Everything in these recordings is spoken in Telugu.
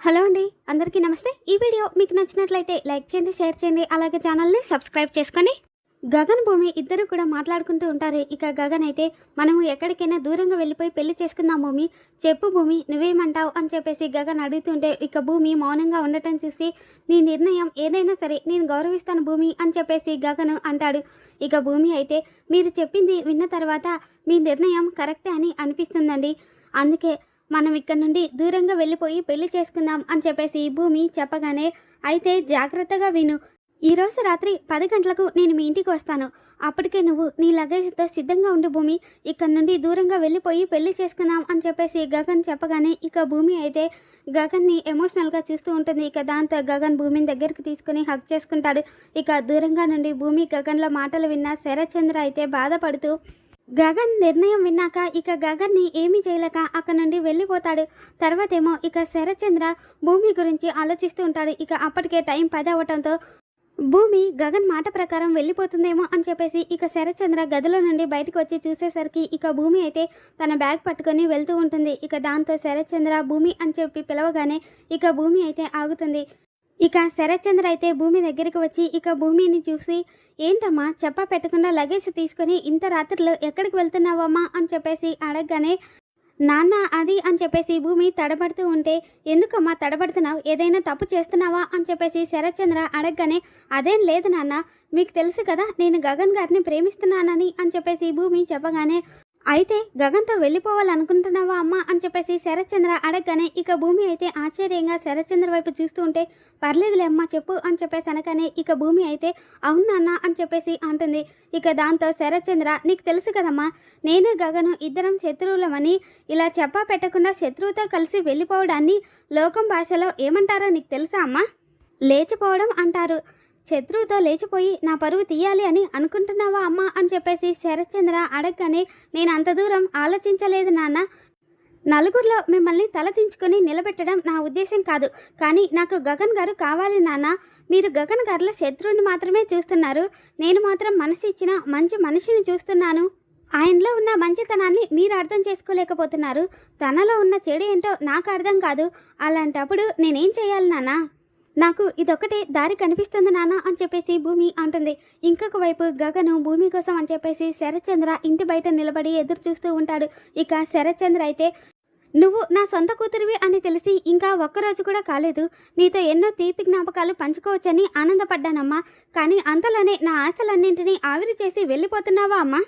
హలో అండి అందరికీ నమస్తే. ఈ వీడియో మీకు నచ్చినట్లయితే లైక్ చేయండి షేర్ చేయండి అలాగే ఛానల్ని సబ్స్క్రైబ్ చేసుకోండి. గగన్ భూమి ఇద్దరు కూడా మాట్లాడుకుంటూ ఉంటారు. ఇక గగన్ అయితే మనము ఎక్కడికైనా దూరంగా వెళ్ళిపోయి పెళ్ళి చేసుకుందాం భూమి. చెప్పు భూమి నువ్వేమంటావు? అని చెప్పేసి గగన్ అడుగుతుంటే ఇక భూమి మౌనంగా ఉండటం చూసి నీ నిర్ణయం ఏదైనా సరే నేను గౌరవిస్తాను భూమి అని చెప్పేసి గగన్ అంటాడు. ఇక భూమి అయితే మీరు చెప్పింది విన్న తర్వాత మీ నిర్ణయం కరెక్టే అని అనిపిస్తుందండి. అందుకే మనం ఇక్కడ నుండి దూరంగా వెళ్ళిపోయి పెళ్ళి చేసుకుందాం అని చెప్పేసి భూమి చెప్పగానే అయితే జాగ్రత్తగా విను. ఈరోజు రాత్రి పది గంటలకు నేను మీ ఇంటికి వస్తాను. అప్పటికే నువ్వు నీ లగేజ్తో సిద్ధంగా ఉండు భూమి. ఇక్కడ నుండి దూరంగా వెళ్ళిపోయి పెళ్ళి చేసుకుందాం అని చెప్పేసి గగన్ చెప్పగానే ఇక భూమి అయితే గగన్ని ఎమోషనల్గా చూస్తూ ఉంటుంది. ఇక దాంతో గగన్ భూమిని దగ్గరికి తీసుకుని హక్ చేసుకుంటాడు. ఇక దూరంగా నుండి భూమి గగన్లో మాటలు విన్న శరచంద్ర అయితే బాధపడుతూ గగన్ నిర్ణయం విన్నాక ఇక గగన్ని ఏమీ చేయలేక అక్కడ నుండి వెళ్ళిపోతాడు. తర్వాతేమో ఇక శరచంద్ర భూమి గురించి ఆలోచిస్తూ ఉంటాడు. ఇక అప్పటికే టైం పది అవ్వటంతో భూమి గగన్ మాట ప్రకారం వెళ్ళిపోతుందేమో అని చెప్పేసి ఇక శరచంద్ర గదిలో నుండి బయటకు వచ్చి చూసేసరికి ఇక భూమి అయితే తన బ్యాగ్ పట్టుకొని వెళ్తూ ఉంటుంది. ఇక దాంతో శరచంద్ర భూమి అని చెప్పి పిలవగానే ఇక భూమి అయితే ఆగుతుంది. ఇక శరత్చంద్ర అయితే భూమి దగ్గరికి వచ్చి ఇక భూమిని చూసి ఏంటమ్మా చెప్పా పెట్టకుండా లగేజ్ తీసుకొని ఇంత రాత్రిలో ఎక్కడికి వెళ్తున్నావమ్మా? అని చెప్పేసి అడగగానే నాన్న అది అని చెప్పేసి భూమి తడబడుతూ ఉంటే ఎందుకమ్మా తడబడుతున్నావు? ఏదైనా తప్పు చేస్తున్నావా? అని చెప్పేసి శరత్చంద్ర అడగగానే అదేం లేదు నాన్న మీకు తెలుసు కదా నేను గగన్ గారిని ప్రేమిస్తున్నానని అని చెప్పేసి భూమి చెప్పగానే అయితే గగన్తో వెళ్ళిపోవాలనుకుంటున్నావా అమ్మా అని చెప్పేసి శరత్చంద్ర అడగగానే ఇక భూమి అయితే ఆశ్చర్యంగా శరత్చంద్ర వైపు చూస్తూ ఉంటే పర్లేదులే అమ్మా చెప్పు అని చెప్పేసి అనగానే ఇక భూమి అయితే అవును నాన్న అని చెప్పేసి అంటుంది. ఇక దాంతో శరత్చంద్ర నీకు తెలుసు కదమ్మా నేను గగను ఇద్దరం శత్రువులమని ఇలా చెప్పా పెట్టకుండా శత్రువుతో కలిసి వెళ్ళిపోవడాన్ని లోకం భాషలో ఏమంటారో నీకు తెలుసా అమ్మా? లేచిపోవడం అంటారు. శత్రువుతో లేచిపోయి నా పరువు తీయాలి అని అనుకుంటున్నావా అమ్మా అని చెప్పేసి శరత్చంద్ర అడగగానే నేను అంత దూరం ఆలోచించలేదు నాన్న. నలుగురిలో మిమ్మల్ని తలదించుకొని నిలబెట్టడం నా ఉద్దేశం కాదు. కానీ నాకు గగన్ గారు కావాలి నాన్న. మీరు గగన్ గారిలో శత్రువుని మాత్రమే చూస్తున్నారు. నేను మాత్రం మనసు ఇచ్చిన మంచి మనిషిని చూస్తున్నాను. ఆయనలో ఉన్న మంచితనాన్ని మీరు అర్థం చేసుకోలేకపోతున్నారు. తనలో ఉన్న చెడు ఏంటో నాకు అర్థం కాదు. అలాంటప్పుడు నేనేం చేయాలి నానా నాకు ఇదొక్కటే దారి కనిపిస్తుంది నాన్న అని చెప్పేసి భూమి అంటుంది. ఇంకొక వైపు గగను భూమి కోసం అని చెప్పేసి శరత్చంద్ర ఇంటి బయట నిలబడి ఎదురు చూస్తూ ఉంటాడు. ఇక శరత్చంద్ర అయితే నువ్వు నా సొంత కూతురివి అని తెలిసి ఇంకా ఒక్కరోజు కూడా కాలేదు. నీతో ఎన్నో తీపి జ్ఞాపకాలు పంచుకోవచ్చని ఆనందపడ్డానమ్మా. కానీ అంతలోనే నా ఆశలన్నింటినీ ఆవిరి చేసి వెళ్ళిపోతున్నావా అమ్మా?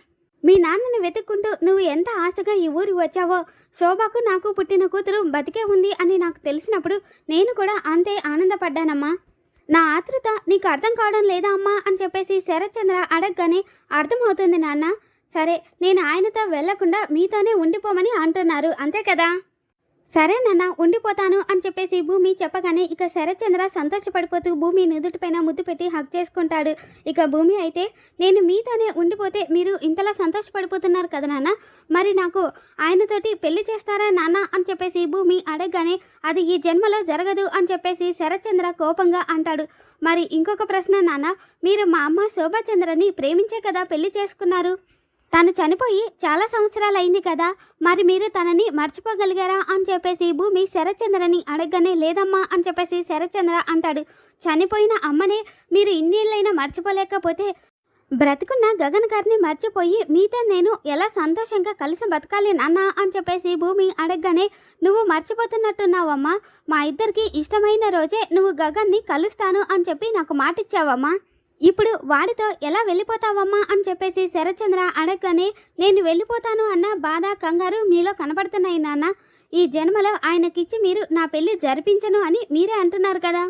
మీ నాన్నని వెతుక్కుంటూ నువ్వు ఎంత ఆశగా ఈ ఊరికి వచ్చావో? శోభకు నాకు పుట్టిన కూతురు బతికే ఉంది అని నాకు తెలిసినప్పుడు నేను కూడా అంతే ఆనందపడ్డానమ్మా. నా ఆతృత నీకు అర్థం కావడం లేదా అమ్మా? అని చెప్పేసి శరత్చంద్ర అడగగానే అర్థమవుతుంది నాన్న. సరే నేను ఆయనతో వెళ్ళకుండా మీతోనే ఉండిపోమని అంటున్నారు. అంతే కదా? సరే నాన్న ఉండిపోతాను అని చెప్పేసి భూమి చెప్పగానే ఇక శరత్చంద్ర సంతోషపడిపోతూ భూమి నుదుటిపైన ముద్దు పెట్టి హక్ చేసుకుంటాడు. ఇక భూమి అయితే నేను మీతోనే ఉండిపోతే మీరు ఇంతలా సంతోషపడిపోతున్నారు కదా నాన్న? మరి నాకు ఆయనతోటి పెళ్ళి చేస్తారా నాన్న అని చెప్పేసి భూమి అడగగానే అది ఈ జన్మలో జరగదు అని చెప్పేసి శరత్చంద్ర కోపంగా అంటాడు. మరి ఇంకొక ప్రశ్న నాన్న మీరు మా అమ్మ శోభాచంద్రని ప్రేమించే కదా పెళ్ళి చేసుకున్నారు? తను చనిపోయి చాలా సంవత్సరాలు అయింది కదా మరి మీరు తనని మర్చిపోగలిగారా అని చెప్పేసి భూమి శరత్చంద్రని అడగగానే లేదమ్మా అని చెప్పేసి శరత్చంద్ర అంటాడు. చనిపోయిన అమ్మనే మీరు ఇన్నేళ్ళైనా మర్చిపోలేకపోతే బ్రతుకున్న గగన్ గారిని మర్చిపోయి మీతో నేను ఎలా సంతోషంగా కలిసి బతకాలి నాన్న అని చెప్పేసి భూమి అడగగానే నువ్వు మర్చిపోతున్నట్టున్నావమ్మా. మా ఇద్దరికి ఇష్టమైన రోజే నువ్వు గగన్ని కలుస్తాను అని చెప్పి నాకు మాటిచ్చావమ్మా. ఇప్పుడు వాడితో ఎలా వెళ్ళిపోతావమ్మా అని చెప్పేసి శరత్చంద్ర అడగగానే నేను వెళ్ళిపోతాను అన్న బాధ కంగారు మీలో కనపడుతున్నాయి నాన్న. ఈ జన్మలో ఆయనకిచ్చి మీరు నా పెళ్ళి జరిపించను అని మీరే అంటున్నారు కదా.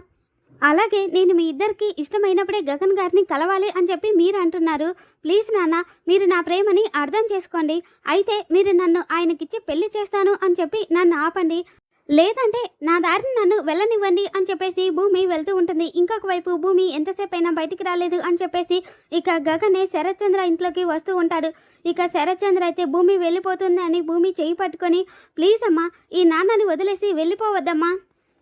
అలాగే నేను మీ ఇద్దరికి ఇష్టమైనప్పుడే గగన్ గారిని కలవాలి అని చెప్పి మీరు అంటున్నారు. ప్లీజ్ నాన్న మీరు నా ప్రేమని అర్థం చేసుకోండి. అయితే మీరు నన్ను ఆయనకిచ్చి పెళ్ళి చేస్తాను అని చెప్పి నన్ను ఆపండి. లేదంటే నా దారిని నన్ను వెళ్ళనివ్వండి అని చెప్పేసి భూమి వెళ్తూ ఉంటుంది. ఇంకొక వైపు భూమి ఎంతసేపు అయినా బయటికి రాలేదు అని చెప్పేసి ఇక గగనే శరత్చంద్ర ఇంట్లోకి వస్తూ ఉంటాడు. ఇక శరత్చంద్ర అయితే భూమి వెళ్ళిపోతుంది అని భూమి చేయి పట్టుకొని ప్లీజ్ అమ్మా ఈ నాన్నని వదిలేసి వెళ్ళిపోవద్దమ్మా.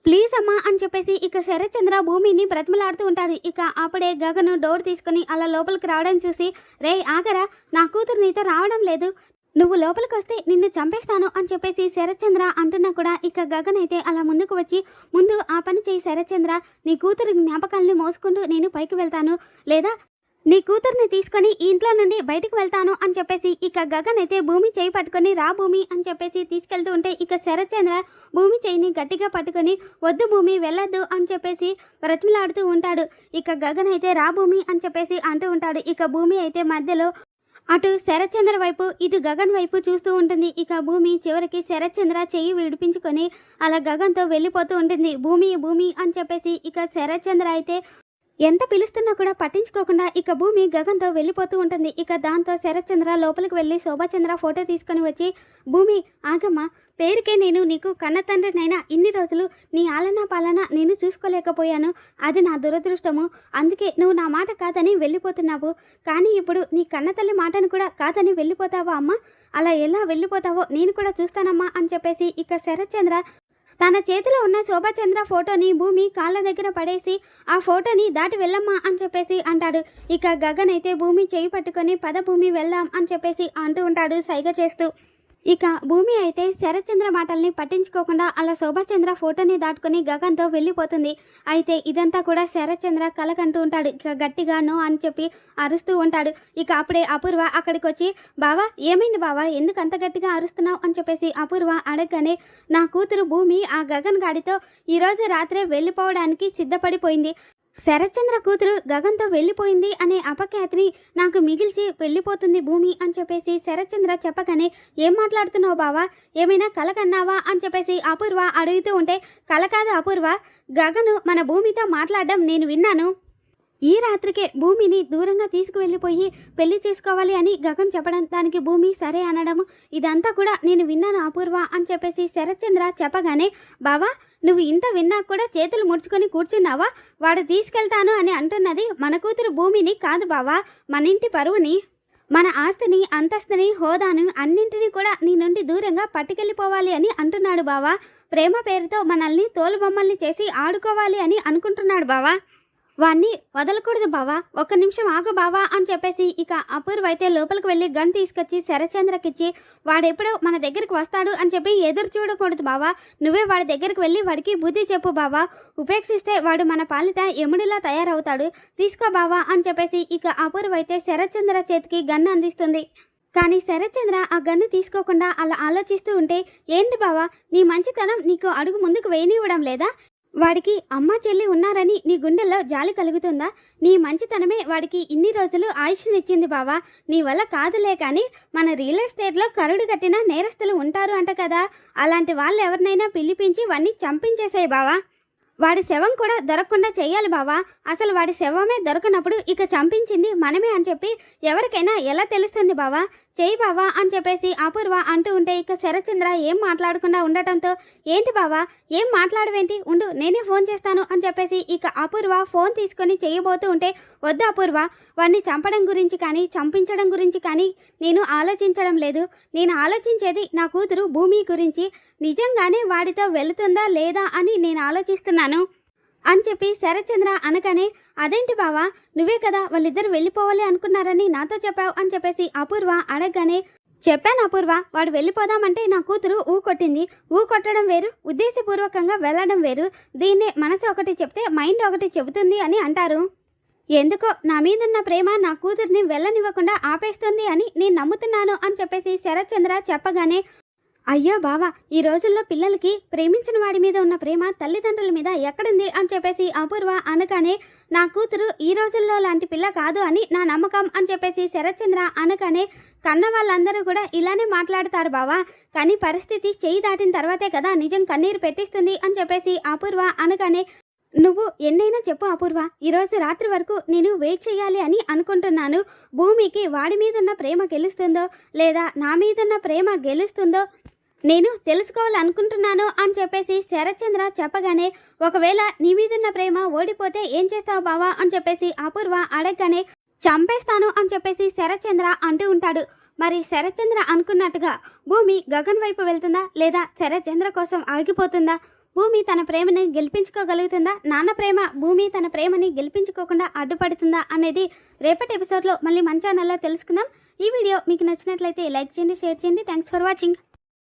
ప్లీజ్ అమ్మా అని చెప్పేసి ఇక శరత్చంద్ర భూమిని బ్రతిమలాడుతూ ఉంటాడు. ఇక అప్పుడే గగను డోర్ తీసుకుని అలా లోపలికి రావడం చూసి రే ఆగరా నా కూతురు నీతో రావడం లేదు. నువ్వు లోపలికి వస్తే నిన్ను చంపేస్తాను అని చెప్పేసి శరత్చంద్ర అంటున్నా కూడా ఇక గగన్ అయితే అలా ముందుకు వచ్చి ముందు ఆ పని చేయి శరత్చంద్ర. నీ కూతురు జ్ఞాపకాలను మోసుకుంటూ నేను పైకి వెళ్తాను. లేదా నీ కూతుర్ని తీసుకొని ఇంట్లో నుండి బయటకు వెళ్తాను అని చెప్పేసి ఇక గగన్ అయితే భూమి చేయి పట్టుకొని రా భూమి అని చెప్పేసి తీసుకెళ్తూ ఉంటే ఇక శరత్చంద్ర భూమి చేయిని గట్టిగా పట్టుకొని వద్దు భూమి వెళ్ళొద్దు అని చెప్పేసి బ్రతిమలాడుతూ ఉంటాడు. ఇక గగన్ అయితే రా భూమి అని చెప్పేసి అంటూ ఉంటాడు. ఇక భూమి అయితే మధ్యలో అటు శరత్చంద్ర వైపు ఇటు గగన్ వైపు చూస్తూ ఉంటుంది. ఇక భూమి చివరికి శరత్చంద్ర చెయ్యి విడిపించుకొని అలా గగన్తో వెళ్ళిపోతూ ఉంటుంది. భూమి భూమి అని చెప్పేసి ఇక శరత్చంద్ర అయితే ఎంత పిలుస్తున్నా కూడా పట్టించుకోకుండా ఇక భూమి గగన్తో వెళ్ళిపోతూ ఉంటుంది. ఇక దాంతో శరత్చంద్ర లోపలికి వెళ్ళి శోభాచంద్ర ఫోటో తీసుకొని వచ్చి భూమి ఆగమ్మ పేరుకే నేను నీకు కన్న తండ్రినైనా ఇన్ని రోజులు నీ ఆలనా పాలన నేను చూసుకోలేకపోయాను. అది నా దురదృష్టము. అందుకే నువ్వు నా మాట కాదని వెళ్ళిపోతున్నావు. కానీ ఇప్పుడు నీ కన్నతల్లి మాటను కూడా కాదని వెళ్ళిపోతావా అమ్మా? అలా ఎలా వెళ్ళిపోతావో నేను కూడా చూస్తానమ్మా అని చెప్పేసి ఇక శరత్చంద్ర తన చేతిలో ఉన్న శోభాచంద్ర ఫోటోని భూమి కాళ్ళ దగ్గర పడేసి ఆ ఫోటోని దాటి వెళ్ళమ్మా అని చెప్పేసి అంటాడు. ఇక గగన్ అయితే భూమి చేయి పట్టుకొని పద భూమి వెళ్దాం అని చెప్పేసి అంటూ ఉంటాడు సైగ చేస్తూ. ఇక భూమి అయితే శరత్చంద్ర మాటల్ని పట్టించుకోకుండా అలా శోభాచంద్ర ఫోటోని దాటుకొని గగన్తో వెళ్ళిపోతుంది. అయితే ఇదంతా కూడా శరత్చంద్ర కలకంటూ ఉంటాడు. ఇక గట్టిగా నో అని చెప్పి అరుస్తూ ఉంటాడు. ఇక అప్పుడే అపూర్వ అక్కడికి వచ్చి బావా ఏమైంది బావా? ఎందుకు అంత గట్టిగా అరుస్తున్నావు? అని చెప్పేసి అపూర్వ అడగగానే నా కూతురు భూమి ఆ గగన్ గాడితో ఈరోజు రాత్రే వెళ్ళిపోవడానికి సిద్ధపడిపోయింది. శరత్చంద్ర కూతురు గగన్తో వెళ్ళిపోయింది అనే అపఖ్యాతిని నాకు మిగిల్చి వెళ్ళిపోతుంది భూమి అని చెప్పేసి శరత్చంద్ర చెప్పగానే ఏం మాట్లాడుతున్నావు బావా? ఏమైనా కల కన్నావా అని చెప్పేసి అపూర్వ అడుగుతూ ఉంటే కల కాదు అపూర్వ గగను మన భూమితో మాట్లాడడం నేను విన్నాను. ఈ రాత్రికే భూమిని దూరంగా తీసుకువెళ్ళిపోయి పెళ్ళి చేసుకోవాలి అని గగన్ చెప్పడం దానికి భూమి సరే అనడం ఇదంతా కూడా నేను విన్నాను అపూర్వ అని చెప్పేసి శరత్చంద్ర చెప్పగానే బావా నువ్వు ఇంత విన్నా కూడా చేతులు ముడుచుకొని కూర్చున్నావా? వాడు తీసుకెళ్తాను అని అంటున్నది మన కూతురు భూమిని కాదు బావా మన ఇంటి పరువుని. మన ఆస్తిని అంతస్తుని హోదాను అన్నింటినీ కూడా నీ నుండి దూరంగా పట్టుకెళ్ళిపోవాలి అని అంటున్నాడు బావా. ప్రేమ పేరుతో మనల్ని తోలుబొమ్మల్ని చేసి ఆడుకోవాలి అని అనుకుంటున్నాడు బావా. వాణ్ణి వదలకూడదు బావా. ఒక్క నిమిషం ఆగు బావా అని చెప్పేసి ఇక అపూర్వ అయితే లోపలికి వెళ్ళి గన్ తీసుకొచ్చి శరచంద్రకిచ్చి వాడెప్పుడో మన దగ్గరికి వస్తాడు అని చెప్పి ఎదురు చూడకూడదు బావా. నువ్వే వాడి దగ్గరికి వెళ్ళి వాడికి బుద్ధి చెప్పు బావా. ఉపేక్షిస్తే వాడు మన పాలిట ఎముడిలా తయారవుతాడు. తీసుకో బావా అని చెప్పేసి ఇక అపూర్వ అయితే శరచంద్ర చేతికి గన్ను అందిస్తుంది. కానీ శరత్చంద్ర ఆ గన్ను తీసుకోకుండా అలా ఆలోచిస్తూ ఉంటే ఏంటి బావా నీ మంచితనం నీకు అడుగు ముందుకు వేయనివ్వడం లేదా? వాడికి అమ్మ చెల్లి ఉన్నారని నీ గుండెల్లో జాలి కలుగుతుందా? నీ మంచితనమే వాడికి ఇన్ని రోజులు ఆయుష్నిచ్చింది బావా. నీ వల్ల కాదులే కానీ మన రియల్ ఎస్టేట్లో కరుడు కట్టిన నేరస్తులు ఉంటారు అంట కదా. అలాంటి వాళ్ళు ఎవరినైనా పిలిపించి వాడిని చంపించేసాయి బావా. వాడి శవం కూడా దొరకకుండా చేయాలి బావా. అసలు వాడి శవమే దొరకనప్పుడు ఇక చంపించింది మనమే అని చెప్పి ఎవరికైనా ఎలా తెలుస్తుంది బావా? చేయి బావా అని చెప్పేసి అపూర్వ అంటూ ఉంటే ఇక శరచంద్ర ఏం మాట్లాడకుండా ఉండటంతో ఏంటి బావా? ఏం మాట్లాడవేంటి? ఉండు నేనే ఫోన్ చేస్తాను అని చెప్పేసి ఇక అపూర్వ ఫోన్ తీసుకొని చేయబోతూ ఉంటే వద్దు అపూర్వ వాడిని చంపడం గురించి కానీ చంపించడం గురించి కానీ నేను ఆలోచించడం లేదు. నేను ఆలోచించేది నా కూతురు భూమి గురించి. నిజంగానే వాడితో వెళుతుందా లేదా అని నేను ఆలోచిస్తున్నాను. అని చెప్పి శరచంద్ర అనగానే అదేంటి బావా నువ్వే కదా వాళ్ళిద్దరు వెళ్ళిపోవాలి అనుకున్నారని నాతో చెప్పావు అని చెప్పేసి అపూర్వ అడగగానే చెప్పాను అపూర్వ వాడు వెళ్ళిపోదామంటే నా కూతురు ఊ కొట్టింది. ఊ కొట్టడం వేరు ఉద్దేశపూర్వకంగా వెళ్ళడం వేరు. దీన్నే మనసు ఒకటి చెప్తే మైండ్ ఒకటి చెబుతుంది అని అంటారు. ఎందుకో నా మీదున్న ప్రేమ నా కూతుర్ని వెళ్ళనివ్వకుండా ఆపేస్తుంది అని నేను నమ్ముతున్నాను అని చెప్పేసి శరత్చంద్ర చెప్పగానే అయ్యో బావా ఈ రోజుల్లో పిల్లలకి ప్రేమించిన వాడి మీద ఉన్న ప్రేమ తల్లిదండ్రుల మీద ఎక్కడుంది అని చెప్పేసి అపూర్వ అనగానే నా కూతురు ఈ రోజుల్లో లాంటి పిల్ల కాదు అని నా నమ్మకం అని చెప్పేసి శరత్చంద్ర అనగానే కన్న వాళ్ళందరూ కూడా ఇలానే మాట్లాడతారు బావా. కానీ పరిస్థితి చేయి దాటిన తర్వాతే కదా నిజం కన్నీరు పెట్టిస్తుంది అని చెప్పేసి అపూర్వ అనగానే నువ్వు ఎన్నైనా చెప్పు అపూర్వ ఈరోజు రాత్రి వరకు నేను వెయిట్ చేయాలి అని అనుకుంటున్నాను. భూమికి వాడి మీదున్న ప్రేమ గెలుస్తుందో లేదా నా మీదున్న ప్రేమ గెలుస్తుందో నేను తెలుసుకోవాలనుకుంటున్నాను అని చెప్పేసి శరత్చంద్ర చెప్పగానే ఒకవేళ నీ మీదున్న ప్రేమ ఓడిపోతే ఏం చేస్తావు బావా? అని చెప్పేసి అపూర్వ అడగగానే చంపేస్తాను అని చెప్పేసి శరత్చంద్ర అంటూ ఉంటాడు. మరి శరత్చంద్ర అనుకున్నట్టుగా భూమి గగన్ వైపు వెళ్తుందా లేదా శరత్చంద్ర కోసం ఆగిపోతుందా? భూమి తన ప్రేమని గెలిపించుకోగలుగుతుందా? నాన్న ప్రేమ భూమి తన ప్రేమని గెలిపించుకోకుండా అడ్డుపడుతుందా? అనేది రేపటి ఎపిసోడ్లో మళ్ళీ మంచానల్లా ఛానల్లో తెలుసుకుందాం. ఈ వీడియో మీకు నచ్చినట్లయితే లైక్ చేయండి షేర్ చేయండి. Thanks for watching